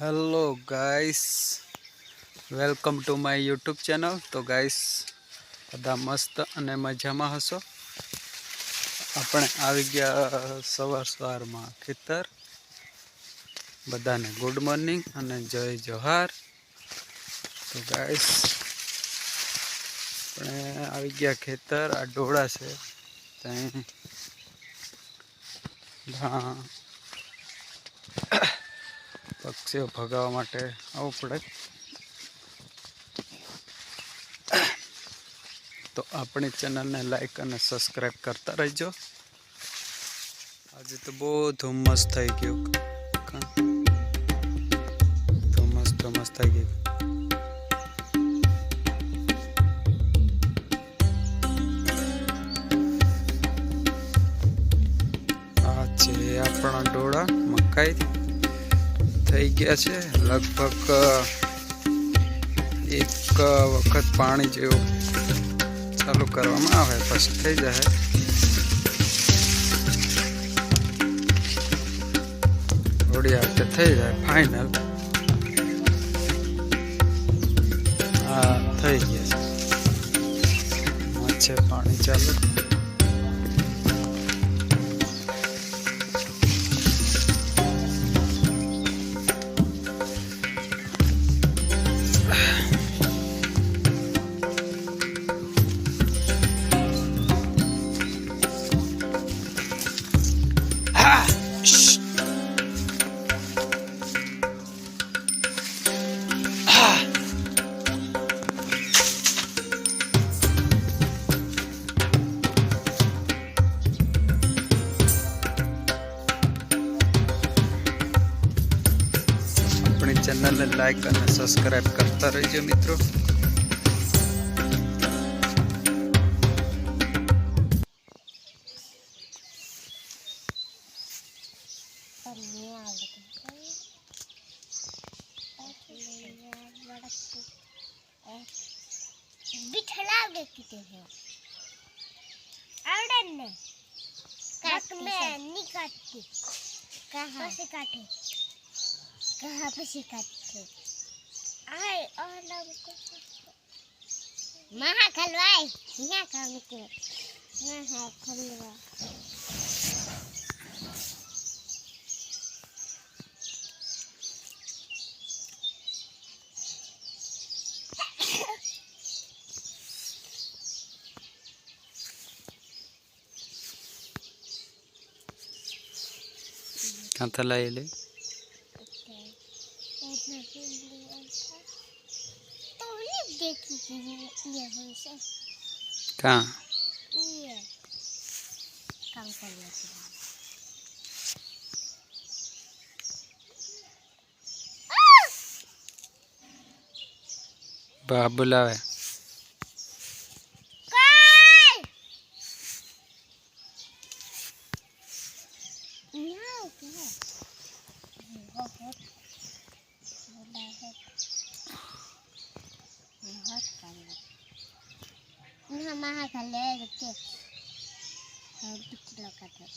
Hello guys welcome to my YouTube channel તો guys બધા મસ્ત અને મજામાં હશો? આપણે આવી ગયા સવાર સવારમાં ખેતર. બધાને ગુડ મોર્નિંગ અને જય જોહાર તો ગાઈસ આપણે આવી ગયા ખેતર. આ ડોળા છે. ત્યાં પક્ષીઓ ભગાવવા માટે આવવું પડે. તો આપણી ચેનલને લાઈક અને સબસ્ક્રાઈબ કરતા રહેજો. આજે તો બહુ ધુમ્મસ થઈ ગયું. મકાઈ થઈ ગયા છે. લગભગ એક વખત પાણી જેવું ચાલુ કરવામાં આવે, પછી થઈ જાય. થોડી હાથે થઈ જાય ફાઇનલ હા, થઈ ગયા છે પાણી ચાલુ. આપણી ચેનલને લાઈક અને સબસ્ક્રાઈબ કરતા રહેજો મિત્રો પણ નહીં આવડતું બીઠલ આવડે કીધે છે આવડે ને કાક મેં ની કાઢતી કહા પછી કાઢે કહા પછી કાઢે આય ઓલમ મહા ખલવાય ના કામ કે મહા ખલવા ક્યાંથી લાવી ये देखी कि ये இன்னும் அம்மா கல்லே இருக்கு பிடிச்சிடலாம் கட்டுறேன்